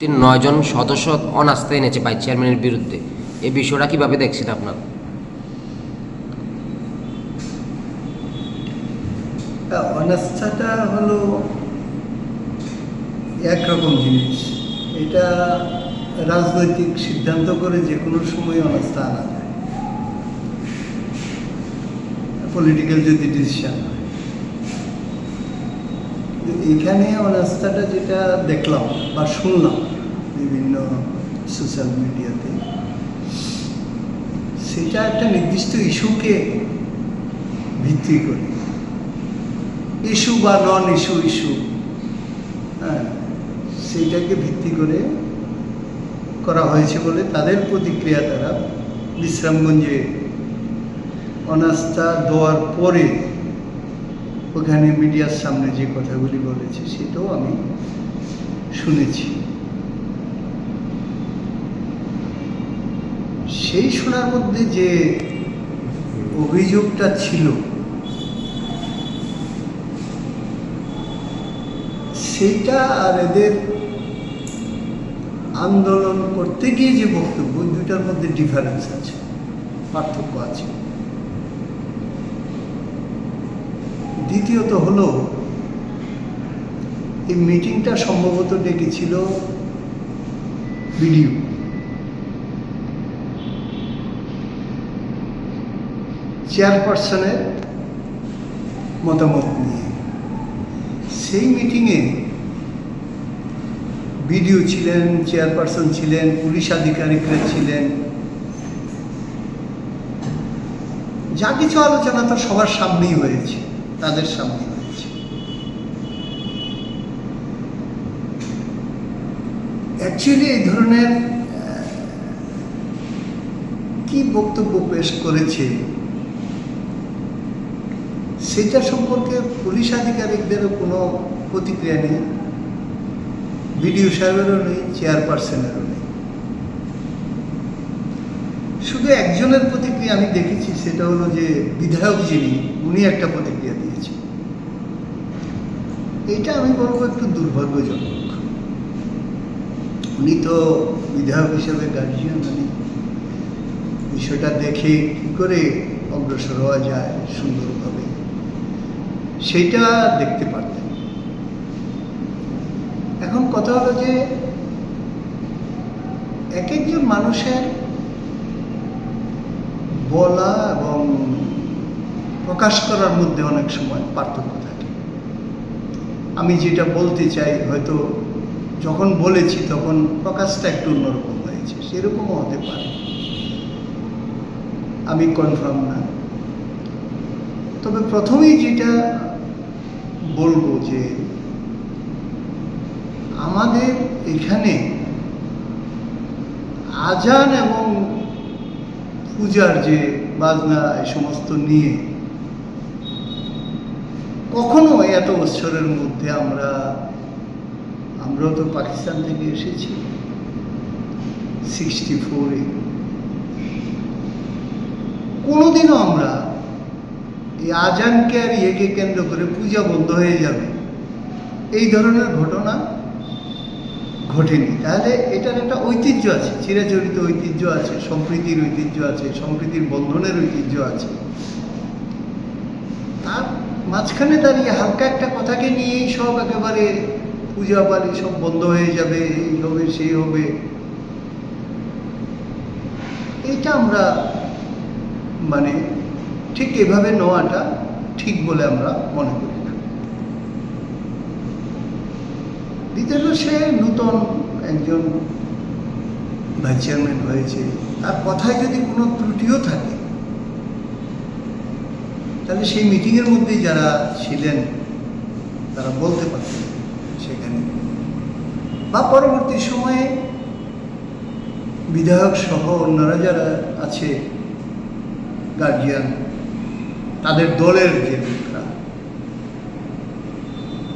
তিন নয়জন সদস্য অনাস্থা এনেছে ভাইস চেয়ারম্যানের বিরুদ্ধে। এই বিষয়টা কীভাবে দেখছেন আপনার? অনাস্থাটা হলো একরকম জিনিস। এটা রাজনৈতিক সিদ্ধান্ত করে যে কোনো সময় অনাস্থা আনা যায়। পলিটিক্যাল যদি ডিসিশন হয়। এখানে অনাস্থাটা যেটা দেখলাম বা শুনলাম বিভিন্ন সোশ্যাল মিডিয়াতে সেটা একটা নির্দিষ্ট ইস্যুকে ভিত্তি করে। ইস্যু বা নন ইস্যু ইস্যু হ্যাঁ সেইটাকে ভিত্তি করে করা হয়েছে বলে তাদের প্রতিক্রিয়া তারা বিশ্রামগঞ্জে অনাস্থা দেওয়ার পরে ওখানে মিডিয়ার সামনে যে কথাগুলি বলেছে, সেটাও আমি শুনেছি। সেই শোনার মধ্যে যে অভিযোগটা ছিল, সেটা আর এদের আন্দোলন করতে গিয়ে যে বক্তব্য দুটার মধ্যে ডিফারেন্স আছে, পার্থক্য আছে। দ্বিতীয়ত হলো, এই মিটিংটা সম্ভবত ডেকেছিল ভিডিও চেয়ারপারসনের মতামত নিয়ে। সেই মিটিংয়ে বিডিও ছিলেন, চেয়ারপারসন ছিলেন, পুলিশ আধিকারিকরা ছিলেন। যা কিছু আলোচনা তো সবার সামনেই হয়েছে। তাদের সামনে হয়েছে অ্যাকচুয়ালি এই ধরনের কি বক্তব্য পেশ করেছে? সেটা সম্পর্কে পুলিশ আধিকারিকদেরও কোনো প্রতিক্রিয়া নেই। বিডিও সাহেবেরও নেই, চেয়ারপারসনেরও নেই। শুধু একজনের প্রতিক্রিয়া আমি দেখেছি, সেটা হলো যে বিধায়ক যিনি, উনি একটা প্রতিক্রিয়া দিয়েছেন। এটা আমি বলব একটু দুর্ভাগ্যজনক। উনি তো বিধায়ক হিসেবে গার্জিয়ান মানে বিষয়টা দেখে কি করে অগ্রসর হওয়া যায় সুন্দরভাবে সেটা দেখতে পারতেন। এখন কথা হলো যে এক একজন মানুষের বলা এবং প্রকাশ করার মধ্যে অনেক সময় পার্থক্য থাকে। আমি যেটা বলতে চাই, হয়তো যখন বলেছি তখন প্রকাশটা একটু অন্যরকম হয়েছে, সেরকমও হতে পারে। আমি কনফার্ম না। তবে প্রথমেই যেটা বলব যে আমাদের এখানে আজান এবং পূজার যে বাজনা, এই সমস্ত নিয়ে কখনো এত বছরের মধ্যে আমরা, আমরাও তো পাকিস্তান থেকে এসেছি। সিক্সটি ফোরে কোনোদিনও আমরা এই আজানকে আর ইয়েকে কেন্দ্র করে পূজা বন্ধ হয়ে যাবে। এই ধরনের ঘটনা ঘটেনি। তাহলে এটার একটা ঐতিহ্য আছে, চিরাচরিত ঐতিহ্য আছে, সম্প্রীতির ঐতিহ্য আছে, সম্প্রীতির বন্ধনের ঐতিহ্য আছে। তার মাঝখানে দাঁড়িয়ে হালকা একটা কথাকে নিয়েই সব একেবারে পূজা পালি সব বন্ধ হয়ে যাবে, এই হবে, সেই হবে। এটা আমরা মানে ঠিক এভাবে নেওয়াটা ঠিক বলে আমরা মনে করি না দ্বিতীয়ত সে নূতন একজন ভাইস চেয়ারম্যান হয়েছে। তার কথায় যদি কোনো ত্রুটিও থাকে, তাহলে সেই মিটিংয়ের মধ্যে যারা ছিলেন, তারা বলতে পারতেন সেখানে। বা পরবর্তী সময়ে বিধায়ক সহ অন্যরা যারা আছে গার্জিয়ান তাদের দলের যে লোকরা,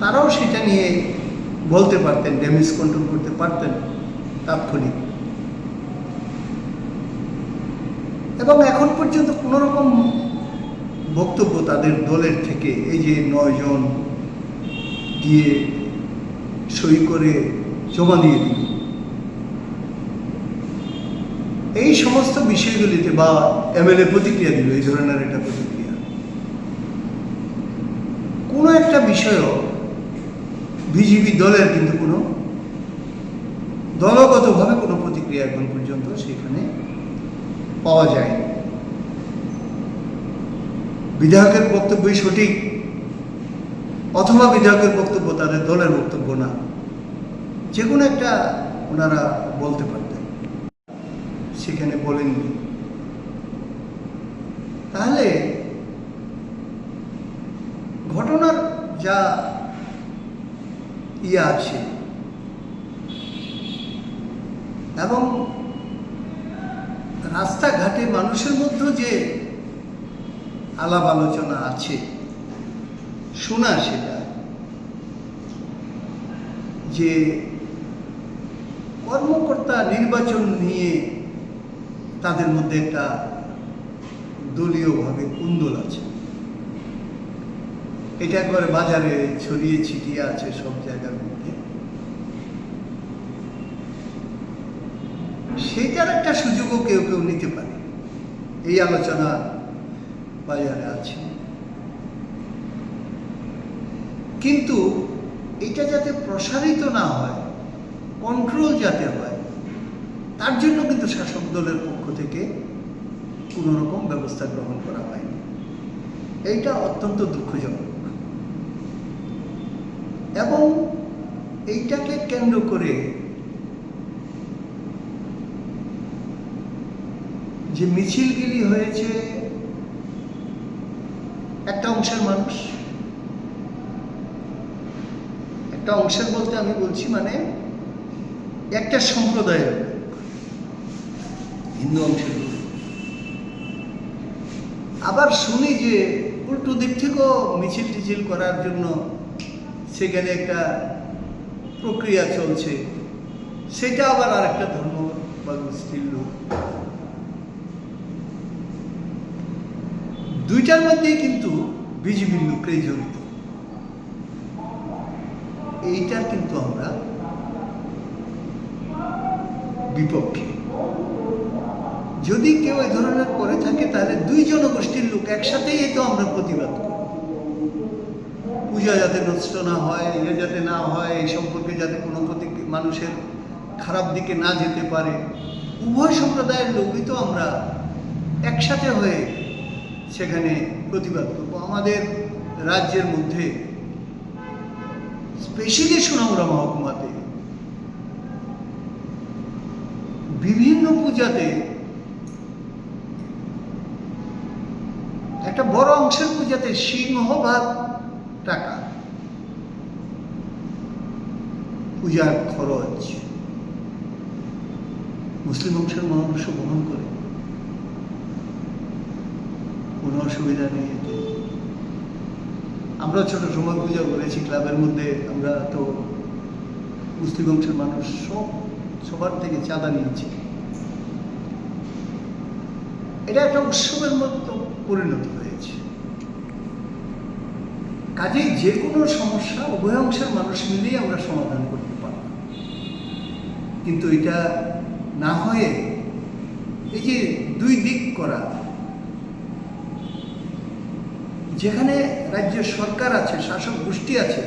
তারাও সেটা নিয়ে বলতে পারতেন ড্যামেজ কন্ট্রোল করতে পারতেন তাৎক্ষণিক। এবং এখন পর্যন্ত কোনো রকম বক্তব্য তাদের দলের থেকে, এই যে নয়জন দিয়ে সই করে জমা দিয়ে দিল। এই সমস্ত বিষয়গুলিতে বা এমএলএ প্রতিক্রিয়া দিল, এই ধরনের একটা প্রতিক্রিয়া। কোনো একটা বিষয়ও বিজেপি দলের কিন্তু কোনো দলগতভাবে কোনো প্রতিক্রিয়া এখন পর্যন্ত সেখানে পাওয়া যায়নি। বিধায়কের বক্তব্যই সঠিক, অথবা বিধায়কের বক্তব্য তাদের দলের বক্তব্য না। যে কোনো একটা ওনারা বলতে পারতেন, সেখানে বলেননি। তাহলে ঘটনার যা ইয়ে আছে। এবং রাস্তাঘাটে মানুষের মধ্যে যে আলাপ আলোচনা আছে, শোনা সেটা, যে কর্মকর্তা নির্বাচন নিয়ে তাদের মধ্যে একটা দলীয়ভাবে কুন্দল আছে। এটা একবারে বাজারে ছড়িয়ে ছিটিয়ে আছে সব জায়গার মধ্যে। সেটার একটা সুযোগও কেউ কেউ নিতে পারে। এই আলোচনা বাজারে আছে। কিন্তু এটা যাতে প্রসারিত না হয় কন্ট্রোল যাতে হয়, তার জন্য কিন্তু শাসক দলের পক্ষ থেকে কোনো রকম ব্যবস্থা গ্রহণ করা হয়নি। এইটা অত্যন্ত দুঃখজনক। এবং এইটাকে কেন্দ্র করে যে মিছিলগুলি হয়েছে, একটা অংশের মানুষ। একটা অংশের বলতে আমি বলছি মানে একটা সম্প্রদায়ের হিন্দু অংশের আবার শুনি যে উল্টো দিক থেকেও মিছিল টিছিল করার জন্য সেখানে একটা প্রক্রিয়া চলছে। সেটা আবার আরেকটা ধর্ম বা গোষ্ঠীর লোক দুইটার মধ্যেই কিন্তু বিজেপির লোকরাই জড়িত। এইটার কিন্তু আমরা বিপক্ষে। যদি কেউ এ ধরনের করে থাকে, তাহলে দুই জনগোষ্ঠীর লোক একসাথেই তো আমরা প্রতিবাদ করি পূজা যাতে নষ্ট না হয় ইয়ে যাতে না হয়, এই সম্পর্কে যাতে কোনো প্রতি মানুষের খারাপ দিকে না যেতে পারে, উভয় সম্প্রদায়ের লোকই তো আমরা একসাথে হয়ে সেখানে প্রতিবাদ করব। আমাদের রাজ্যের মধ্যে স্পেশালি সোনামুড়া মহকুমাতে। বিভিন্ন পূজাতে একটা বড় অংশের পূজাতে সিংহভাগ টাকা। পূজার খরচ। মুসলিম অংশের মানুষ বহন করে। কোনো অসুবিধা নেই এতে। আমরা ছোট সময় পূজা করেছি, ক্লাবের মধ্যে আমরা তো মুসলিম অংশের মানুষ সব, সবার থেকে চাঁদা নিয়েছি। এটা একটা উৎসবের মতো পরিণত হয়েছে। কাজেই যে কোনো সমস্যা উভয় অংশের মানুষ মিলেই আমরা সমাধান করতে পারব। কিন্তু এটা না হয়ে এই যে দুই দিক করা, যেখানে রাজ্যের সরকার আছে, শাসক গোষ্ঠী আছে,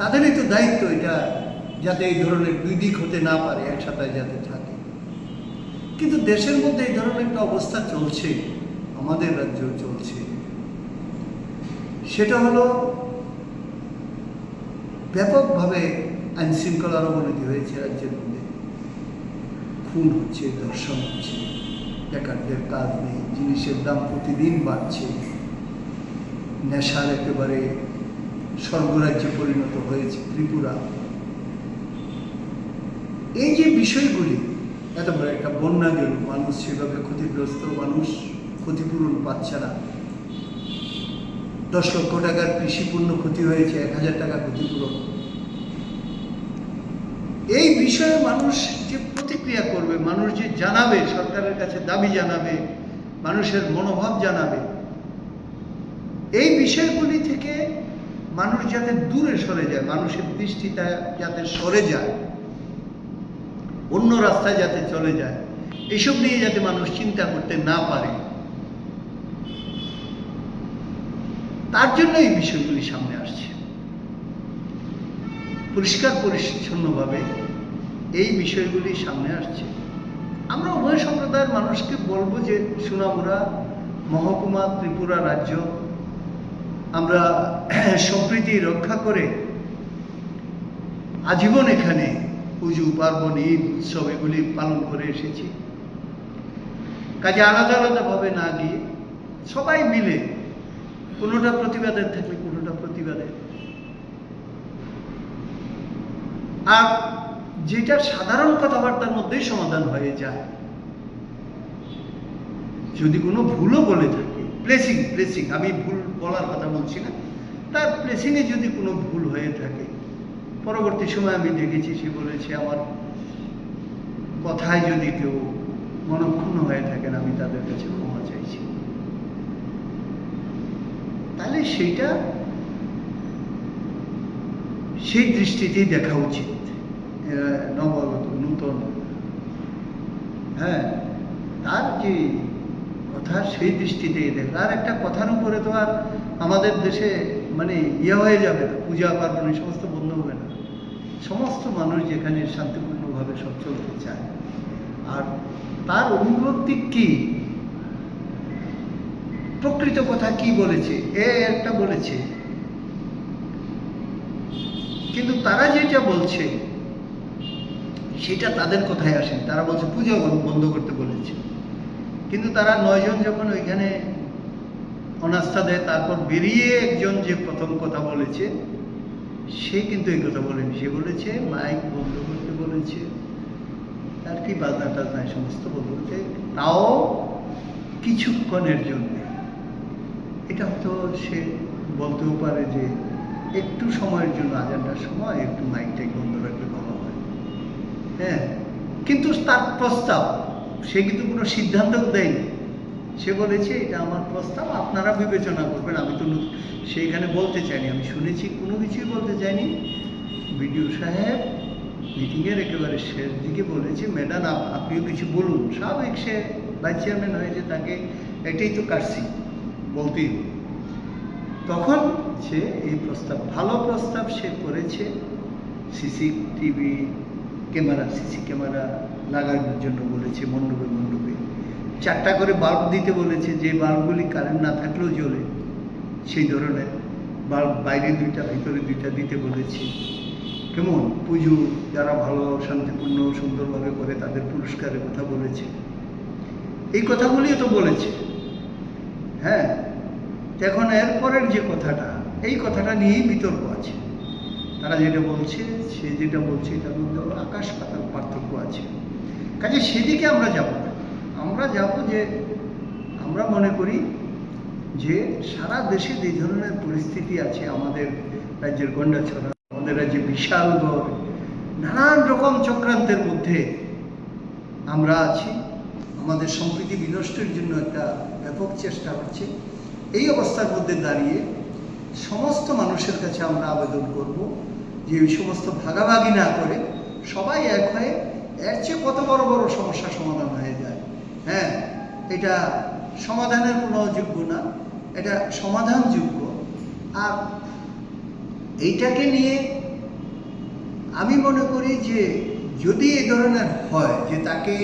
তাদেরই তো দায়িত্ব এটা যাতে এই ধরনের দুই দিক হতে না পারে, একসাথে যাতে থাকে। কিন্তু দেশের মধ্যে এই ধরনের একটা অবস্থা চলছে, আমাদের রাজ্যেও চলছে। সেটা হলো ব্যাপকভাবে আইন শৃঙ্খলার অবনতি হয়েছে রাজ্যের মধ্যে। খুন হচ্ছে, ধর্ষণ হচ্ছে, বেকারদের কাজ নেই, জিনিসের দাম প্রতিদিন বাড়ছে। নেশার একেবারে স্বর্গরাজ্যে পরিণত হয়েছে ত্রিপুরা। এই যে বিষয়গুলি, এত বড় একটা বন্যা গেল, মানুষ সেভাবে ক্ষতিগ্রস্ত মানুষ, ক্ষতিপূরণ পাচ্ছে না। দশ লক্ষ টাকার কৃষিপূর্ণ ক্ষতি হয়েছে, এক হাজার টাকা ক্ষতিপূরণ। এই বিষয়ে মানুষ যে প্রতিক্রিয়া করবে, মানুষ যে জানাবে, সরকারের কাছে দাবি জানাবে, মানুষের মনোভাব জানাবে, এই বিষয়গুলি থেকে মানুষ যাতে দূরে সরে যায়, মানুষের দৃষ্টিটা যাতে সরে যায়, অন্য রাস্তায় যাতে চলে যায়, এসব নিয়ে যাতে মানুষ চিন্তা করতে না পারে। তার জন্য এই বিষয়গুলি সামনে আসছে। পরিষ্কার, পরিচ্ছন্নভাবে এই বিষয়গুলি সামনে আসছে। আমরা উভয় সম্প্রদায়ের মানুষকে বলব যে, সুনামুরা, মহকুমা, ত্রিপুরা রাজ্য, আমরা সম্প্রীতি রক্ষা করে আজীবন এখানে পুজো, পার্বণ, ঈদ, উৎসব এগুলি পালন করে এসেছি। কাজে আলাদা আলাদাভাবে না গিয়ে সবাই মিলে কোনোটা প্রতিবাদের থাকলে কোনোটা প্রতিবাদের। আর যেটা সাধারণ কথাবার্তার মধ্যেই সমাধান হয়ে যায়, যদি কোনো ভুলও বলে থাকে, প্লেসিং প্লেসিং, আমি ভুল বলার কথা বলছি না, তার প্লেসিংয়ে যদি কোনো ভুল হয়ে থাকে, পরবর্তী সময় আমি দেখেছি সে বলেছে, আমার কথায় যদি কেউ মনক্ষুণ্ণ হয়ে থাকেন, আমি তাদের কাছে ক্ষমা চাইছি। তাহলে সেইটা সেই দৃষ্টিতেই দেখা উচিত। নবগত, নূতন। হ্যাঁ তার যে কথা সেই দৃষ্টিতেই দেখা। আর একটা কথার উপরে তো আর আমাদের দেশে মানে ইয়ে হয়ে যাবে না, পূজা, পার্বণ এই সমস্ত বন্ধ হবে না। সমস্ত মানুষ যেখানে শান্তিপূর্ণভাবে সব চলতে চায়। আর তার অভিব্যক্তি কি? প্রকৃত কথা কি বলেছে? এ একটা বলেছে। কিন্তু তারা যেটা বলছে, সেটা তাদের কথায় আসে তারা বলছে, পূজা বন্ধ করতে বলেছে। কিন্তু তারা নয়জন যখন ওইখানে অনাস্থা দেয়, তারপর বেরিয়ে একজন যে প্রথম কথা বলেছে, সে কিন্তু এই কথা বলেনি। সে বলেছে, মাইক বন্ধ করতে বলেছে। আর কি বাজনা টাজনা সমস্ত বন্ধ করতে তাও কিছুক্ষণের জন্য। এটা হয়তো সে বলতেও পারে যে একটু সময়ের জন্য আজানটার সময়, একটু মাইকটাই বন্ধ রাখলে ভালো হয়। হ্যাঁ কিন্তু তার প্রস্তাব, সে কিন্তু কোনো সিদ্ধান্ত দেয়নি। সে বলেছে, এটা আমার প্রস্তাব, আপনারা বিবেচনা করবেন, আমি তো সেইখানে বলতে চাইনি আমি শুনেছি, কোনো কিছুই বলতে চাইনি বিডিও সাহেব মিটিংয়ের একেবারে শেষ দিকে বলেছে, ম্যাডাম আপনিও কিছু বলুন। স্বাভাবিক সে ভাইস চেয়ারম্যান হয়েছে তাকে, এটাই তো কাটছি বলতেই। তখন সে এই প্রস্তাব, ভালো প্রস্তাব সে করেছে সিসিটিভি ক্যামেরা, সিসি ক্যামেরা লাগানোর জন্য বলেছে মণ্ডপে মণ্ডপে। চারটা করে বাল্ব দিতে বলেছে, যে বাল্বগুলি কারেন্ট না থাকলেও জ্বলে, সেই ধরনের বাল্ব বাইরে দুইটা, ভিতরে দুইটা দিতে বলেছে। কেমন? পুজো, যারা ভালো, শান্তিপূর্ণ, সুন্দরভাবে করে তাদের পুরস্কারের কথা বলেছে। এই কথাগুলিও তো বলেছে। হ্যাঁ? এখন এরপরের যে কথাটা, এই কথাটা নিয়েই বিতর্ক আছে। তারা যেটা বলছে, সে যেটা বলছে, তার মধ্যে আকাশ পাতাল পার্থক্য আছে। কাজে সেদিকে আমরা যাব আমরা যাব যে, আমরা মনে করি যে, সারা দেশে যে ধরনের পরিস্থিতি আছে আমাদের রাজ্যের গন্ডাছড়া আমাদের রাজ্যে বিশালগড় নানান রকম চক্রান্তের মধ্যে আমরা আছি। আমাদের সম্প্রীতি বিনষ্টের জন্য একটা ব্যাপক চেষ্টা হচ্ছে। এই অবস্থার মধ্যে দাঁড়িয়ে সমস্ত মানুষের কাছে আমরা আবেদন করব যে এই সমস্ত ভাগাভাগি না করে সবাই এক হয়ে এর চেয়ে কত বড় বড় সমস্যা সমাধান হয়ে যায়। হ্যাঁ এটা সমাধানের কোনো যোগ্য না, এটা সমাধানযোগ্য। আর এইটাকে নিয়ে আমি মনে করি যে যদি এ ধরনের হয় যে তাকে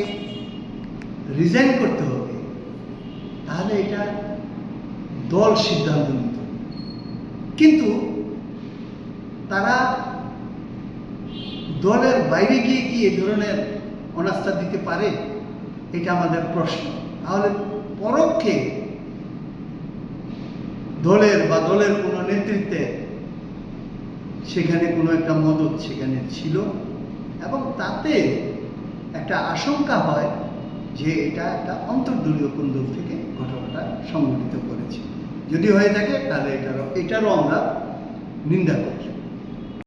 রিজাইন করতে হবে, তাহলে এটা দল সিদ্ধান্ত নিত। কিন্তু তারা দলের বাইরে গিয়ে কি এ ধরনের অনাস্থা দিতে পারে? এটা আমাদের প্রশ্ন। তাহলে পরোক্ষে দলের বা দলের কোনো নেতৃত্বে সেখানে কোনো একটা মদত সেখানে ছিল এবং তাতে একটা আশঙ্কা হয় যে এটা একটা অন্তর্দলীয় কুন্দল থেকে ঘটনাটা সংঘটিত করেছে যদি হয়ে থাকে তাহলে এটারও এটারও আমরা নিন্দা করি